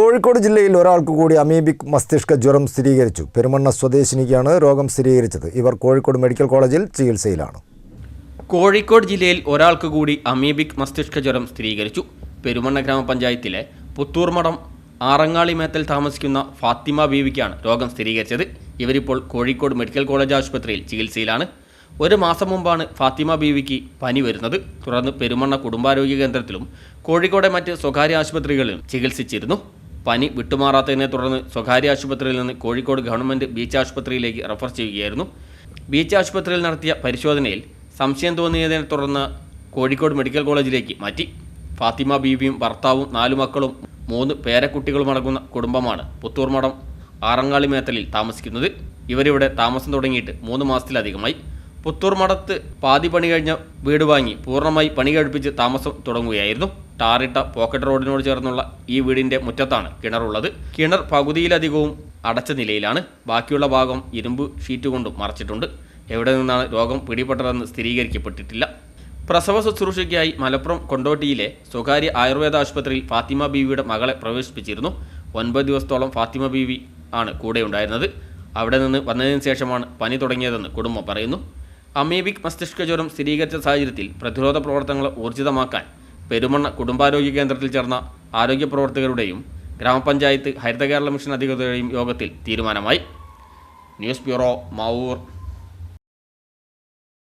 കോഴിക്കോട് ജില്ലയിൽ ഒരാൾക്ക് കൂടി അമീബിക് മസ്തിഷ്ക ജ്വരം സ്ഥിരീകരിച്ചു. പെരുമണ്ണ സ്വദേശിനിക്കാണ് രോഗം സ്ഥിരീകരിച്ചത്. ഇവർ കോഴിക്കോട് മെഡിക്കൽ കോളേജിൽ ചികിത്സയിലാണ്. കോഴിക്കോട് ജില്ലയിൽ ഒരാൾക്ക് കൂടി അമീബിക് മസ്തിഷ്ക ജ്വരം സ്ഥിരീകരിച്ചു. പെരുമണ്ണ ഗ്രാമപഞ്ചായത്തിലെ പുത്തൂർമഠം ആറങ്ങാളി മേത്തൽ താമസിക്കുന്ന ഫാത്തിമ ബീവിക്കാണ് രോഗം സ്ഥിരീകരിച്ചത്. ഇവരിപ്പോൾ കോഴിക്കോട് മെഡിക്കൽ കോളേജ് ആശുപത്രിയിൽ ചികിത്സയിലാണ്. ഒരു മാസം മുമ്പാണ് ഫാത്തിമ ബീവിക്ക് പനി വരുന്നത്. തുടർന്ന് പെരുമണ്ണ കുടുംബാരോഗ്യ കേന്ദ്രത്തിലും കോഴിക്കോടെ മറ്റ് സ്വകാര്യ ആശുപത്രികളിലും ചികിത്സിച്ചിരുന്നു. പനി വിട്ടുമാറാത്തതിനെ തുടർന്ന് സ്വകാര്യ ആശുപത്രിയിൽ നിന്ന് കോഴിക്കോട് ഗവൺമെന്റ് ബീച്ച് ആശുപത്രിയിലേക്ക് റഫർ ചെയ്യുകയായിരുന്നു. ബീച്ച് ആശുപത്രിയിൽ നടത്തിയ പരിശോധനയിൽ സംശയം തോന്നിയതിനെ തുടർന്ന് കോഴിക്കോട് മെഡിക്കൽ കോളേജിലേക്ക് മാറ്റി. ഫാത്തിമ ബീവിയും ഭർത്താവും നാലു മക്കളും മൂന്ന് പേരക്കുട്ടികളും അടങ്ങുന്ന കുടുംബമാണ് പുത്തൂർമഠം ആറങ്ങാളി മേത്തലിൽ താമസിക്കുന്നത്. ഇവരിവിടെ താമസം തുടങ്ങിയിട്ട് മൂന്ന് മാസത്തിലധികമായി. പുത്തൂർ മഠത്ത് പാതി പണി കഴിഞ്ഞ വീട് വാങ്ങി പൂർണമായി പണി കഴിപ്പിച്ച് താമസം തുടങ്ങുകയായിരുന്നു. ടാറിട്ട പോക്കറ്റ് റോഡിനോട് ചേർന്നുള്ള ഈ വീടിന്റെ മുറ്റത്താണ് കിണറുള്ളത്. കിണർ പകുതിയിലധികവും അടച്ച നിലയിലാണ്. ബാക്കിയുള്ള ഭാഗം ഇരുമ്പ് ഷീറ്റ് കൊണ്ടും മറച്ചിട്ടുണ്ട്. എവിടെ നിന്നാണ് രോഗം പിടിപെട്ടതെന്ന് സ്ഥിരീകരിക്കപ്പെട്ടിട്ടില്ല. പ്രസവ ശുശ്രൂഷയ്ക്കായി മലപ്പുറം കൊണ്ടോട്ടിയിലെ സ്വകാര്യ ആയുർവേദ ആശുപത്രിയിൽ ഫാത്തിമ ബീവിയുടെ മകളെ പ്രവേശിപ്പിച്ചിരുന്നു. ഒൻപത് ദിവസത്തോളം ഫാത്തിമ ബീവി ആണ് കൂടെ ഉണ്ടായിരുന്നത്. അവിടെ നിന്ന് വന്നതിന് ശേഷമാണ് പനി തുടങ്ങിയതെന്ന് കുടുംബം പറയുന്നു. അമീബിക് മസ്തിഷ്ക ജ്വരം സ്ഥിരീകരിച്ച സാഹചര്യത്തിൽ പ്രതിരോധ പ്രവർത്തനങ്ങൾ ഊർജിതമാക്കാൻ പെരുമണ്ണ കുടുംബാരോഗ്യ കേന്ദ്രത്തിൽ ചേർന്ന ആരോഗ്യ പ്രവർത്തകരുടെയും ഗ്രാമപഞ്ചായത്ത് ഹരിത കേരള മിഷൻ അധികൃതരുടെയും യോഗത്തിൽ തീരുമാനമായി. News bureau Mavoor.